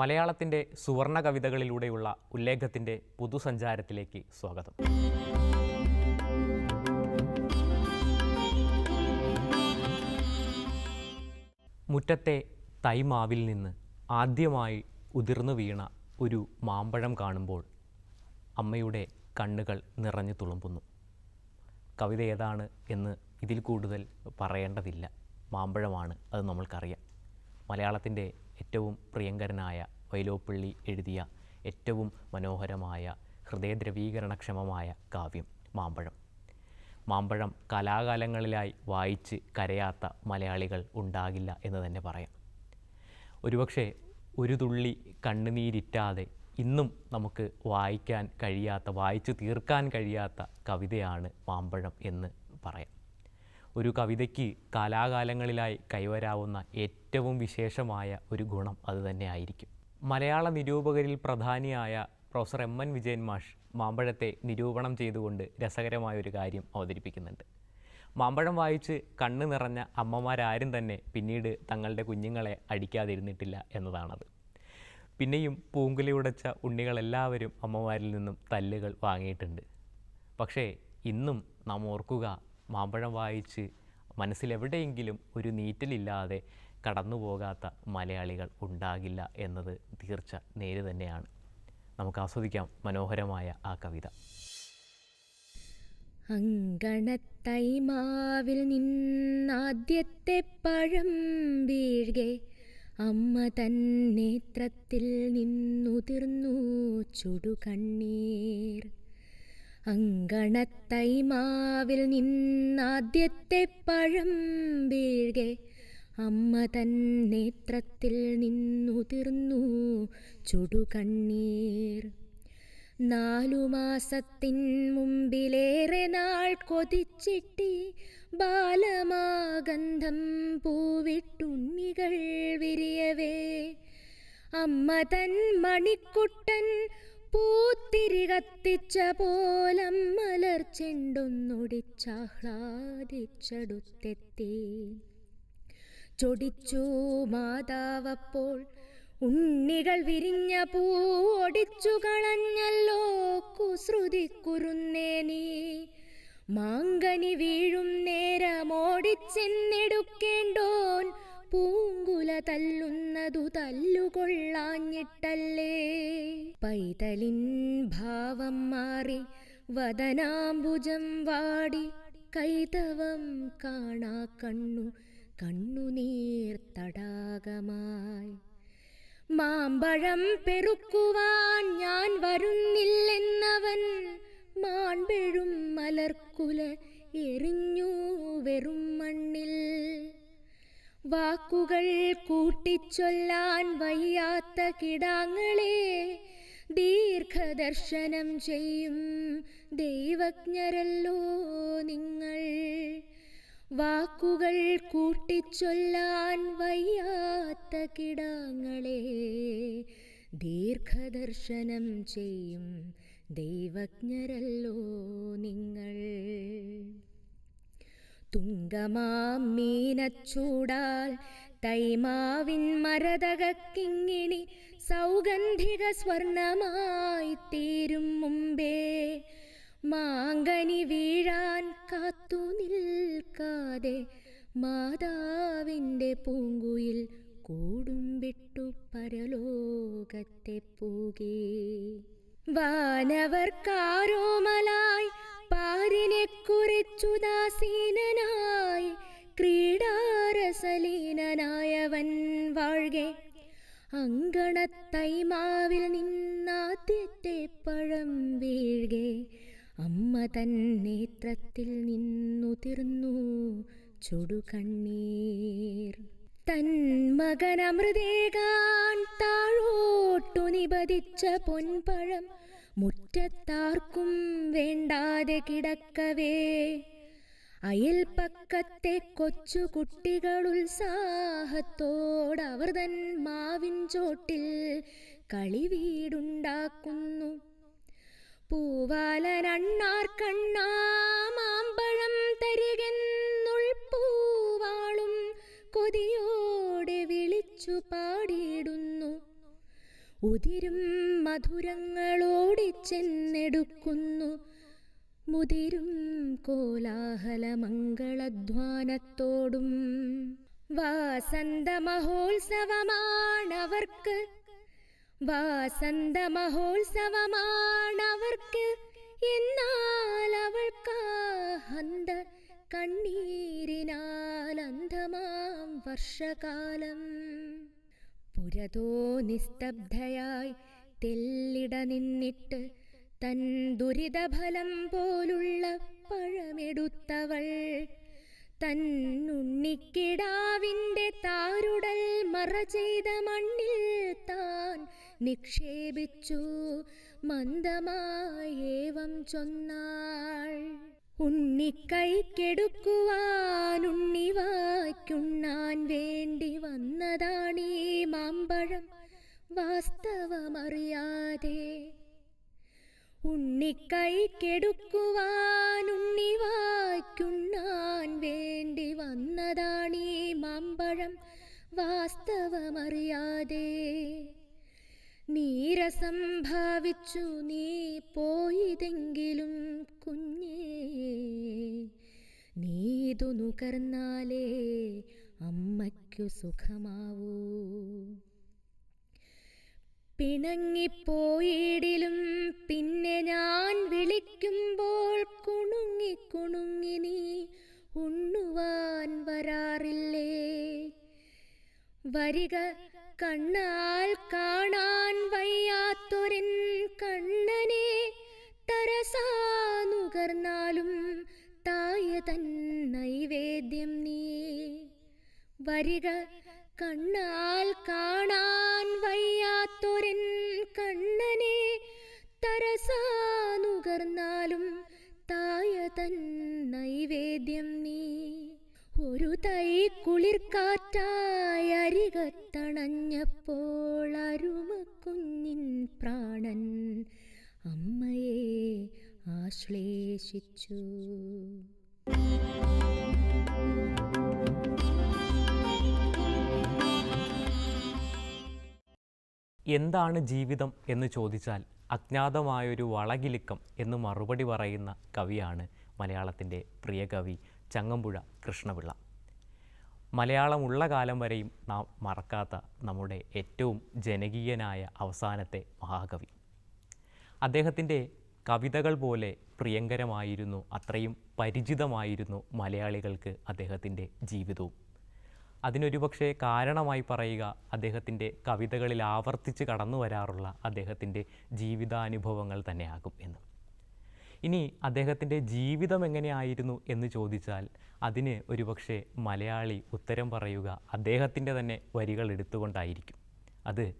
മലയാളത്തിന്റെ സുവർണ കവിതകളിലൂടെയുള്ള ഉല്ലേഖത്തിന്റെ പുതുസഞ്ചാരത്തിലേക്ക് സ്വാഗതം. മുറ്റത്തെ തൈമാവിൽ നിന്ന് ആദ്യമായി ഉതിർന്നു വീണ ഒരു മാമ്പഴം കാണുമ്പോൾ അമ്മയുടെ കണ്ണുകൾ നിറഞ്ഞു തുളുമ്പുന്നു. കവിത ഏതാണ് എന്ന് ഇതിൽ കൂടുതൽ പറയേണ്ടതില്ല. മാമ്പഴമാണ് അത് നമ്മൾക്കറിയാം. മലയാളത്തിന്റെ ഏറ്റവും പ്രിയങ്കരനായ വൈലോപ്പള്ളി എഴുതിയ ഏറ്റവും മനോഹരമായ ഹൃദയദ്രവീകരണക്ഷമമായ കാവ്യം മാമ്പഴം. മാമ്പഴം കലാകാലങ്ങളിലായി വായിച്ച് കരയാത്ത മലയാളികൾ ഉണ്ടാകില്ല എന്ന് തന്നെ പറയാം. ഒരുപക്ഷെ ഒരു തുള്ളി കണ്ണുനീരിറ്റാതെ ഇന്നും നമുക്ക് വായിക്കാൻ കഴിയാത്ത വായിച്ചു തീർക്കാൻ കഴിയാത്ത കവിതയാണ് മാമ്പഴം എന്ന് പറയാം. ഒരു കവിതയ്ക്ക് കാലാകാലങ്ങളിലായി കൈവരാവുന്ന ഏറ്റവും വിശേഷമായ ഒരു ഗുണം അതുതന്നെ ആയിരിക്കും മലയാള നിരൂപകരിൽ പ്രധാനിയായ പ്രൊഫസർ എം എൻ വിജയൻ മാഷ് മാമ്പഴത്തെ നിരൂപണം ചെയ്തുകൊണ്ട് രസകരമായ ഒരു കാര്യം അവതരിപ്പിക്കുന്നുണ്ട്. മാമ്പഴം വായിച്ച് കണ്ണ് നിറഞ്ഞ അമ്മമാരാരും തന്നെ പിന്നീട് തങ്ങളുടെ കുഞ്ഞുങ്ങളെ അടിക്കാതിരുന്നിട്ടില്ല എന്നതാണത്. പിന്നെയും പൂങ്കുലി ഉടച്ച ഉണ്ണികളെല്ലാവരും അമ്മമാരിൽ നിന്നും തല്ലുകൾ വാങ്ങിയിട്ടുണ്ട്. പക്ഷേ ഇന്നും നാം ഓർക്കുക മാമ്പഴം വായിച്ച് മനസ്സിലെവിടെയെങ്കിലും ഒരു നീറ്റലില്ലാതെ കടന്നു പോകാത്ത മലയാളികൾ ഉണ്ടാകില്ല എന്നത് തീർച്ച നേര് തന്നെയാണ്. നമുക്ക് ആസ്വദിക്കാം മനോഹരമായ ആ കവിത. അങ്കണത്തൈമാവിൽ നിന്നാദ്യത്തെ പഴം വീഴ്കെ അമ്മ തൻ നേത്രത്തിൽ നിന്നുതിർന്നു ചുടുകണ്ണീർ. അങ്കണത്തൈമാവിൽ നിന്നാദ്യത്തെ പഴം വീഴ്കെ അമ്മ തൻ നേത്രത്തിൽ നിന്നുതിർന്നു ചുടുകണ്ണീർ. നാലു മാസത്തിൻ മുമ്പിലേറെ നാൾ കൊതിച്ചിട്ടി ബാലമാഗന്ധം പൂവിട്ടുണ്ണികൾ വിരിയവേ. അമ്മ തൻ മണിക്കുട്ടൻ പൂത്തിരി കത്തിച്ച പോലം മലർ ചെണ്ടൊന്നൊടിച്ചാഹ്ലാദിച്ചടുത്തെത്തി. ചൊടിച്ചു മാതാവപ്പോൾ ഉണ്ണികൾ വിരിഞ്ഞ പൂടിച്ചു കളഞ്ഞല്ലോ കുസൃതി കുരുന്നേ നീ. മാങ്കനി വീഴും നേരമോടിച്ചെന്നെടുക്കേണ്ടോൻ പൂങ്കുല തല്ലുന്നതു തല്ലുകൊള്ളാഞ്ഞിട്ടല്ലേ. പൈതലിൻ ഭാവം മാറി വദനാംബുജം വാടി കൈതവം കാണാ കണ്ണു കണ്ണുനീർ തടാകമായി. മാമ്പഴം പെറുക്കുവാൻ ഞാൻ വരുന്നില്ലെന്നവൻ മാൺപെഴും മലർക്കുല എറിഞ്ഞു വെറും മണ്ണിൽ. വാക്കുകൾ കൂട്ടിച്ചൊല്ലാൻ വയ്യാത്ത കിടാങ്ങളെ ദീർഘദർശനം ചെയ്യും. ദൈവജ്ഞരല്ലോ നിങ്ങൾ. വാക്കുകൾ കൂട്ടിച്ചൊല്ലാൻ വയ്യാത്ത കിടാങ്ങളെ ദീർഘദർശനം ചെയ്യും. ദൈവജ്ഞരല്ലോ നിങ്ങൾ. തുങ്കമാം മീനച്ചൂടാൽ തൈമാവിൻ മരതകക്കിങ്ങിണി സൗഗന്ധിക സ്വർണമായി തീരും മുമ്പേ. മാങ്കനി വീഴാൻ കാത്തു നിൽക്കാതെ മാതാവിന്റെ പൂങ്കുയിൽ കൂടും വിട്ടു പരലോകത്തെ പൂകി. വാനവർക്കാരോമലായി പാരിനെ കുറിച്ചു ദാസീനനായി ക്രീഡാരസലീനനായവൻ വാഴ്കെ. അങ്കണത്തൈമാവിൽ നിന്നാദ്യത്തെ പഴം വീഴ്കെ. അമ്മ തൻ നേത്രത്തിൽ നിന്നുതിർന്നു ചുടുകണ്ണീർ. തൻ മകനമൃതേകാൻ താഴോട്ടു നിപതിച്ച പൊൻപഴം മുറ്റത്താർക്കും വേണ്ടാതെ കിടക്കവേ. അയൽപ്പക്കത്തെ കൊച്ചുകുട്ടികൾ ഉത്സാഹത്തോടവർ തൻ മാവിൻ ചോട്ടിൽ കളിവീടുണ്ടാക്കുന്നു പൂവാലനണ്ണാർ കണ്ണാ മാമ്പഴം തരികെന്നുൾപ്പൂവാളും കൊതിയോടെ വിളിച്ചു പാടിയിടുന്നു. ഉതിരും മധുരങ്ങളോടിച്ചെന്നെടുക്കുന്നു മുതിരും കോലാഹലമംഗളധ്വാനത്തോടും വാസന്ത മഹോത്സവമാണവർക്ക് എന്നാൽ അവൾക്കാഹന്ത കണ്ണീരിനാൽ അന്ധമാം വർഷകാലം. പുരതോ നിസ്തബ്ധയായി തെല്ലിട നിന്നിട്ട് തൻ ദുരിതഫലം പോലുള്ള പഴമെടുത്തവൾ. തന്നുണ്ണിക്കിടാവിന്റെ താരുടൽ മറ ചെയ്ത മണ്ണിൽ താൻ നിക്ഷേപിച്ചു. മന്ദമായേവം ചൊന്നാൾ. ഉണ്ണിക്കൈക്കെടുക്കുവാനുണ്ണിവാക്കുണ്ണാൻ വേണ്ടി വന്നതാണീ മാമ്പഴം. വാസ്തവമറിയാതെ ഉണ്ണിക്കൈക്കെടുക്കുവാൻ വായ്ക്കുണ്ണാൻ വേണ്ടി വന്നതാണീ മാമ്പഴം. വാസ്തവമറിയാതെ നീരസം ഭാവിച്ചു നീ പോയിതെങ്കിലും കുഞ്ഞേ നീതു നുകർന്നാലേ അമ്മയ്ക്കു സുഖമാവൂ. പിണങ്ങിപ്പോയിടിലും പിന്നെ ഞാൻ വിളിക്കുമ്പോൾ കുണുങ്ങി കുണുങ്ങി നീ ഉണ്ണുവാൻ വരാറില്ലേ? വരിക കണ്ണാൽ കാണാൻ വയ്യാത്തൊരൻ കണ്ണനെ തരസാനുകർന്നാലും തായ തൻ നൈവേദ്യം നീ. വരിക കണ്ണാൽ കാണാൻ വയ്യാത്തൊരൻ കണ്ണനെ തരസാനുകർന്നാലും തായ തൻ നൈവേദ്യം നീ. ഒരു തൈ കുളിർക്കാറ്റായ അരികത്തണഞ്ഞപ്പോൾ അരുമക്കുഞ്ഞിൻ പ്രാണൻ അമ്മയെ ആശ്ലേഷിച്ചു. എന്താണ് ജീവിതം എന്ന് ചോദിച്ചാൽ അജ്ഞാതമായൊരു വളകിലുക്കം എന്ന് മറുപടി പറയുന്ന കവിയാണ് മലയാളത്തിന്റെ പ്രിയ കവി ചങ്ങമ്പുഴ കൃഷ്ണപിള്ള. മലയാളമുള്ള കാലം വരെയും നാം മറക്കാത്ത നമ്മുടെ ഏറ്റവും ജനകീയനായ അവസാനത്തെ മഹാകവി. അദ്ദേഹത്തിന്റെ കവിതകൾ പോലെ പ്രിയങ്കരമായിരുന്നു അത്രയും പരിചിതമായിരുന്നു മലയാളികൾക്ക് അദ്ദേഹത്തിന്റെ ജീവിതവും. അതിനൊരുപക്ഷെ കാരണമായി പറയുക അദ്ദേഹത്തിന്റെ കവിതകളിൽ ആവർത്തിച്ച് കടന്നു വരാറുള്ള അദ്ദേഹത്തിന്റെ ജീവിതാനുഭവങ്ങൾ തന്നെയാകും എന്ന്. ഇനി അദ്ദേഹത്തിന്റെ ജീവിതം എങ്ങനെയായിരുന്നു എന്ന് ചോദിച്ചാൽ അതിന് ഒരുപക്ഷെ മലയാളി ഉത്തരം പറയുക അദ്ദേഹത്തിന്റെ തന്നെ വരികൾ എടുത്തുകൊണ്ടായിരിക്കും. അത്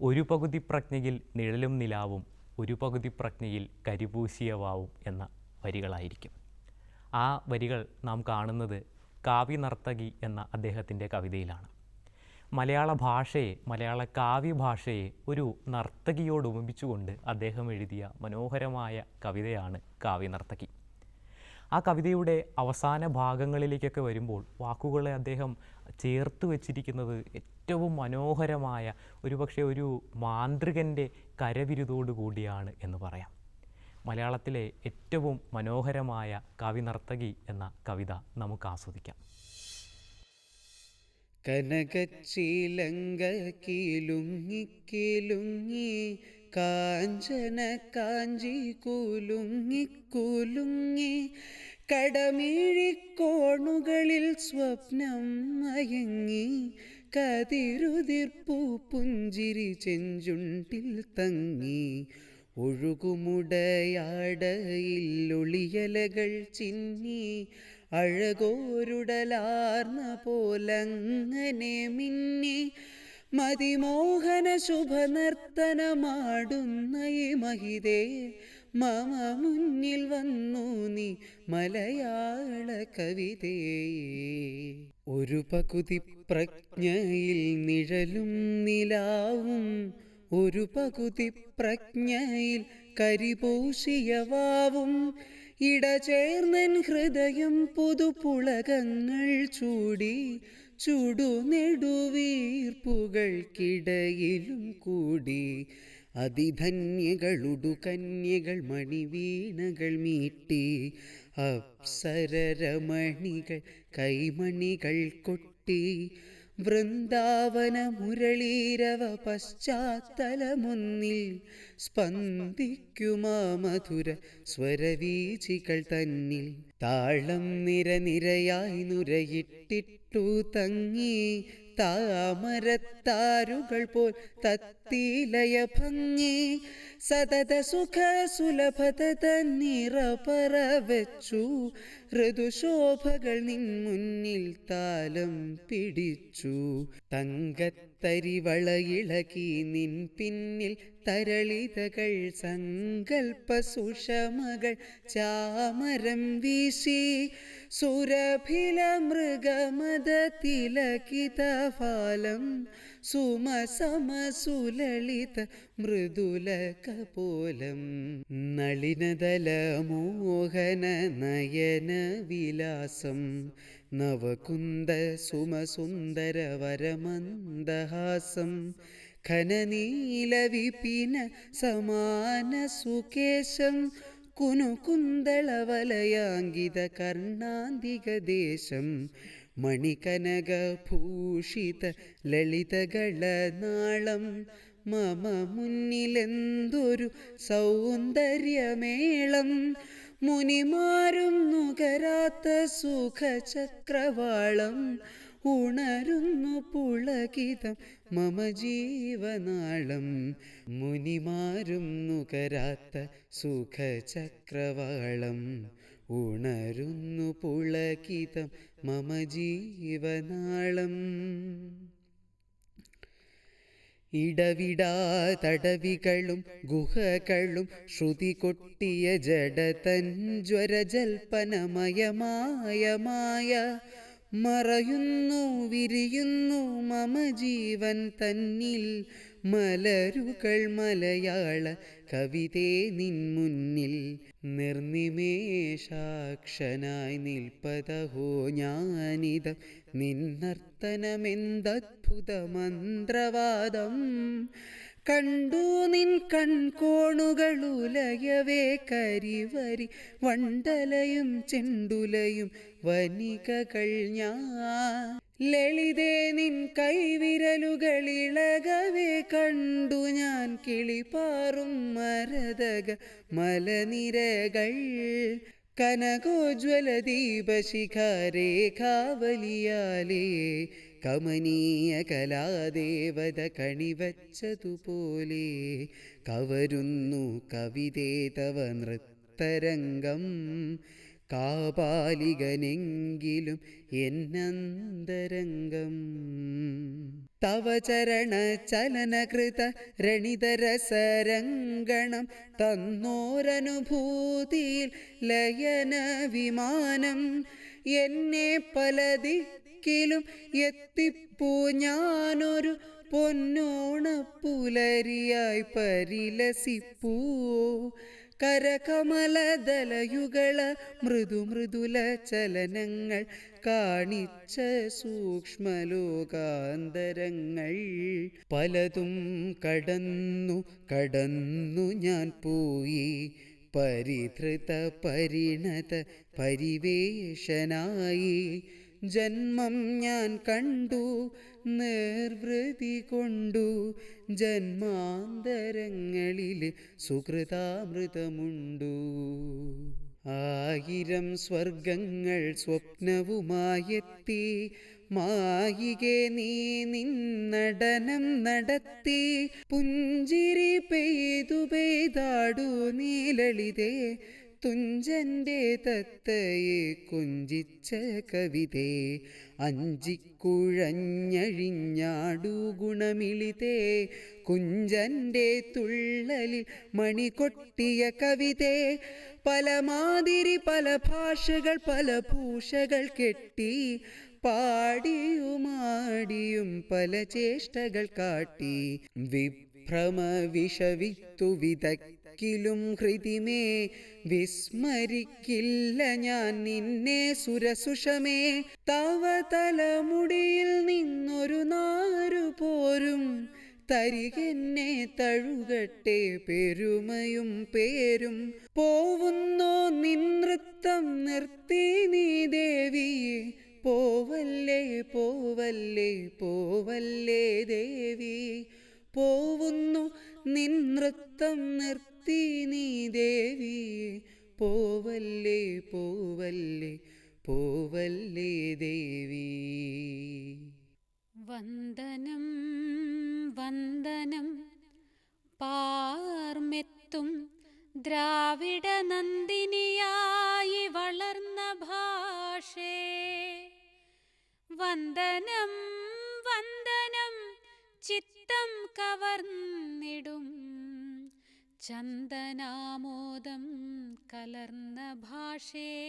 ഒരു പകുതി പ്രജ്ഞയിൽ നിഴലും നിലാവും ഒരു പകുതി പ്രജ്ഞയിൽ കരിപൂശിയവാവും എന്ന വരികളായിരിക്കും. ആ വരികൾ നാം കാണുന്നത് കാവ്യനർത്തകി എന്ന അദ്ദേഹത്തിന്റെ കവിതയിലാണ്. മലയാള ഭാഷയെ മലയാള കാവ്യഭാഷയെ ഒരു നർത്തകിയോട് ഉപമിച്ചുകൊണ്ട് അദ്ദേഹം എഴുതിയ മനോഹരമായ കവിതയാണ് കാവ്യ നർത്തകി ആ കവിതയുടെ അവസാന ഭാഗങ്ങളിലേക്കൊക്കെ വരുമ്പോൾ വാക്കുകളെ അദ്ദേഹം ചേർത്ത് വച്ചിരിക്കുന്നത് ഏറ്റവും മനോഹരമായ ഒരുപക്ഷെ ഒരു മാന്ത്രികന്റെ കരവിരുതോടു കൂടിയാണ് എന്ന് പറയാം. മലയാളത്തിലെ ഏറ്റവും മനോഹരമായ കവിനർത്തകി എന്ന കവിത നമുക്ക് ആസ്വദിക്കാം. കനകച്ചിലങ്ക കാഞ്ചന കാഞ്ചി കുലുങ്ങി കുലുങ്ങി കടമിഴിക്കോണുകളിൽ സ്വപ്നം മയങ്ങി കതിരുതിർപ്പൂ പുഞ്ചിരി ചെഞ്ചുണ്ടിൽ തങ്ങി ഒഴുകുമുടയാടയിൽ ഒളിയലകൾ ചിന്നി അഴകോരുടലാർന്ന പോലങ്ങനെ മിന്നി മതിമോഹന ശുഭനർത്തനമാടുന്ന ഈ മഹിതേ മമ മുന്നിൽ വന്നു നീ മലയാള കവിതേ. ഒരു പകുതി പ്രജ്ഞയിൽ നിഴലും നിലാവും ഒരു പകുതി പ്രജ്ഞയിൽ കരിപൂശിയവാവും ഇടചേർന്നൻ ഹൃദയം പുതുപുളകങ്ങൾ ചൂടി ചുടുനെടുവീർപ്പുകൾക്കിടയിലും കൂടി. അതിധന്യകളുടു കന്യകൾ മണിവീണകൾ മീട്ടി. അപ്സരരമണികൾ കൈമണികൾ കൊട്ടി. വൃന്ദാവന മുരളീരവ പശ്ചാത്തലമൊന്നിൽ സ്പന്ദിക്കുമാ മധുര സ്വരവീചികൾ തന്നിൽ. താളം നിരനിരയായി നുരയിട്ടിട്ടു തങ്ങി താമരത്താരുകൾ പോൽ തത്തിലയ ഭംഗി സതത സുഖ സുലഭത തന്നിറ പറവച്ചു ഋതുശോഭകൾ നിൻ മുന്നിൽ താലം പിടിച്ചു. തങ്കത്തരിവളയിളകി നിൻ പിന്നിൽ തരളിതകൾ സങ്കൽപ്പ സുഷമകൾ ചാമരം വീശി സുരഭില മൃഗമത തിലകിത ഫാലം സുമസമസുലളിത മൃദുല കപോലം നളിനതല മോഹന നയന വിലാസം നവകുന്ദ സുമസുന്ദര വരമന്ദഹാസം ഖനനീല വിപിന സമാന സുകേശം കുനുകുന്തളവലയാങ്കിത കർണാന്തികദേശം മണികനകഭൂഷിത ലളിതകളനാളം മമ മുന്നിലെന്തൊരു സൗന്ദര്യമേളം മുനിമാരും നുകരാത്ത സുഖചക്രവാളം ഉണരുന്നു പുളകിതം മമ ജീവനാളം. മുനിമാരും നുകരാത്ത സുഖചക്രവാളം ഉണരുന്നു പുളകിതം മമ ജീവനാളം. ഇടവിടാ തടവികളും ഗുഹകളും ശ്രുതി കൊട്ടിയ ജഡതൻ ജ്വരജൽപ്പനമയമായ മായ മറയുന്നു വിരിയുന്നു മമ ജീവൻ തന്നിൽ മലരുകൾ മലയാള കവിതേ നിൻ മുന്നിൽ. നിർനിമേഷാക്ഷനായി നിൽപ്പതഹോ ഞാനിത. നിന്നർത്തനമെന്തദ്ഭുത മന്ത്രവാദം കണ്ടു നിൻ കൺകോണുകളുലയവേ കരിവരി. വണ്ടലയും ചെണ്ടുലയും വനികകൾ ഞാൻ ലളിതേ നിൻ കൈവിരലുകളിളകവേ കണ്ടു ഞാൻ കിളിപാറും മരതക മലനിരകൾ. കനകോജ്വല ദീപശിഖാരേഖാവലിയാലേ കമനീയ കലാദേവത കണിവച്ചതുപോലെ കവരുന്നു കവിതേ തവ നൃത്തരംഗം. കാപാലികനെങ്കിലും എന്നന്തരംഗം. തവ ചരണ ചലനകൃത രണിതരസരംഗണം തന്നോരനുഭൂതിയിൽ ലയന വിമാനം എന്നെ പല ദിക്കിലും എത്തിപ്പൂ. ഞാനൊരു പൊന്നോണപ്പുലരിയായി പരിലസിപ്പൂ. കരകമലദലയുകള മൃദു മൃദുല ചലനങ്ങൾ കാണിച്ച സൂക്ഷ്മലോകാന്തരങ്ങൾ. പലതും കടന്നു കടന്നു ഞാൻ പോയി. പരിധൃത പരിണത പരിവേഷനായി. ജന്മം ഞാൻ കണ്ടു നിർവൃതി കൊണ്ടു. ജന്മാന്തരങ്ങളിൽ സുഹൃതാമൃതമുണ്ടു. ആയിരം സ്വർഗങ്ങൾ സ്വപ്നവുമായെത്തി. മായികെ നീ നിന്നടനം നടത്തി. പുഞ്ചിരി പെയ്തു പെയ്താടു നീലളിതേ തുഞ്ചന്റെ തത്തയെ കൊഞ്ചിച്ച കവിതേ അഞ്ചിക്കുഴഞ്ഞഴിഞ്ഞാടു ഗുണമിളിതേ കുഞ്ചന്റെ തുള്ളലിൽ മണി കൊട്ടിയ കവിതേ പല മാതിരി പല ഭാഷകൾ പല ഭൂഷകൾ കെട്ടി പാടിയുമാടിയും പല ചേഷ്ടകൾ കാട്ടി വിഭ്രമ വിഷവിത്തു വിദഗ്ധ ഒരിക്കലും ഹൃതിമേ വിസ്മരിക്കില്ല ഞാൻ നിന്നെ സുരസുഷമേ. തവ തലമുടിയിൽ നിന്നൊരു നാരു പോരും തരികെന്നെ തഴുകട്ടെ പെരുമയും പേരും. പോവുന്നോ നിൻ നൃത്തം നിർത്തി നീ ദേവിയെ പോവല്ലേ പോവല്ലേ പോവല്ലേ ദേവി. പോവുന്നു നിൻ നൃത്തം നിർത്തി നീ ദേവിയെ പോവല്ലേ പോവല്ലേ പോവല്ലേ ദേവി. വന്ദനം വന്ദനം പാർമെത്തും ദ്രാവിഡ നന്ദിനിയായി വളർന്ന ഭാഷേ. വന്ദനം ചിത്തം കവർന്നിടും. ചന്ദനാമോദം കലർന്ന ഭാഷേ.